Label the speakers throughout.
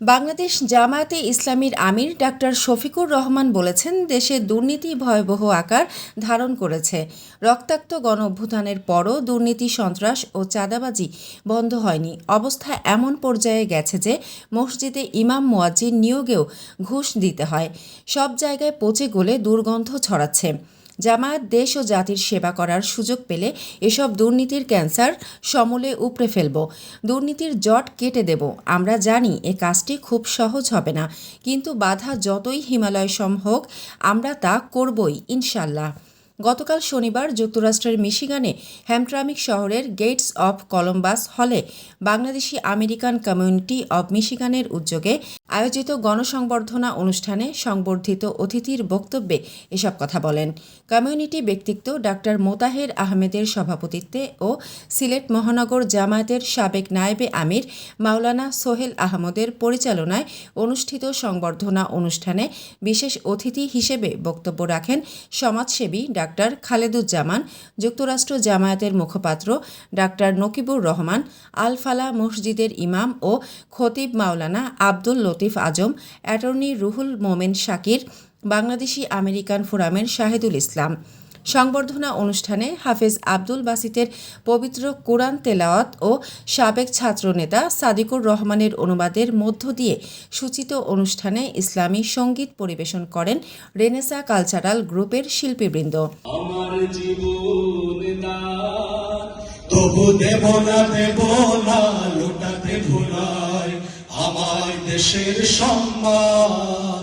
Speaker 1: বাংলাদেশ জামায়াতে ইসলামীর আমির ডাক্তার শফিকুর রহমান বলেছেন, দেশে দুর্নীতি ভয়াবহ আকার ধারণ করেছে। রক্তাক্ত গণ অভ্যুত্থানের পরও দুর্নীতি, সন্ত্রাস ও চাঁদাবাজি বন্ধ হয়নি। অবস্থা এমন পর্যায়ে গেছে যে মসজিদে ইমাম মোয়াজ্জির নিয়োগেও ঘুষ দিতে হয়। সব জায়গায় পচে গলে দুর্গন্ধ ছড়াচ্ছে। জামায়াত দেশ ও জাতির সেবা করার সুযোগ পেলে এসব দুর্নীতির ক্যান্সার সমলে উপড়ে ফেলব। দুর্নীতির জট কেটে দেব। আমরা জানি এ কাজটি খুব সহজ হবে না। কিন্তু বাধা যতই হিমালয় সম হোক, আমরা তা করবই, ইনশাল্লাহ। গতকাল শনিবার যুক্তরাষ্ট্রের মিশিগানে হ্যামট্রামিক শহরের Gates of Columbus hall Bangladeshi American community of মিশিগানের উদ্যোগে আয়োজিত গণসংবর্ধনা অনুষ্ঠানে সংবর্ধিত অতিথির বক্তব্যে এসব কথা বলেন। কমিউনিটি ব্যক্তিত্ব ডাক্তার মোতাহের আহমেদের সভাপতিত্বে ও সিলেট মহানগর জামায়াতের সাবেক নায়েবে আমির মাওলানা সোহেল আহমদের পরিচালনায় অনুষ্ঠিত সংবর্ধনা অনুষ্ঠানে বিশেষ অতিথি হিসেবে বক্তব্য রাখেন সমাজসেবী ডাক্তার খালেদুজ্জামান, যুক্তরাষ্ট্র জামায়াতের মুখপাত্র ডাক্তার নকিবুর রহমান, আলফালা মসজিদের ইমাম ও খতিব মাওলানা আব্দুল লতিফ আজম, অ্যাটর্নি রুহুল মোমেন শাকির, বাংলাদেশি আমেরিকান ফোরামের শাহেদুল ইসলাম। সংবর্ধনা অনুষ্ঠানে হাফেজ আব্দুল বাসিতের পবিত্র কোরআন তেলাওয়াত ও সাবেক ছাত্রনেতা সাদিকুর রহমানের অনুবাদের মধ্য দিয়ে সূচিত অনুষ্ঠানে ইসলামী সংগীত পরিবেশন করেন রেনেসা কালচারাল গ্রুপের শিল্পীবৃন্দ।
Speaker 2: আমার দেশের সম্মান।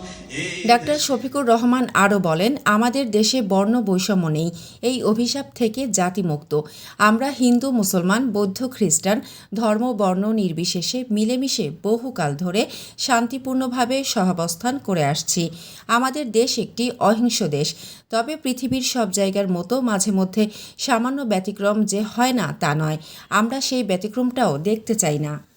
Speaker 1: ডাক্তার শফিকুর রহমান আরও বলেন, আমাদের দেশে বর্ণ বৈষম্য নেই, এই অভিশাপ থেকে জাতিমুক্ত। আমরা হিন্দু, মুসলমান, বৌদ্ধ, খ্রিস্টান, ধর্ম, বর্ণ নির্বিশেষে মিলেমিশে বহুকাল ধরে শান্তিপূর্ণভাবে সহাবস্থান করে আসছি। আমাদের দেশ একটি অহিংস দেশ, তবে পৃথিবীর সব জায়গার মতো মাঝে মধ্যে সামান্য ব্যতিক্রম যে হয় না তা নয়। আমরা সেই ব্যতিক্রমটাও দেখতে চাই না।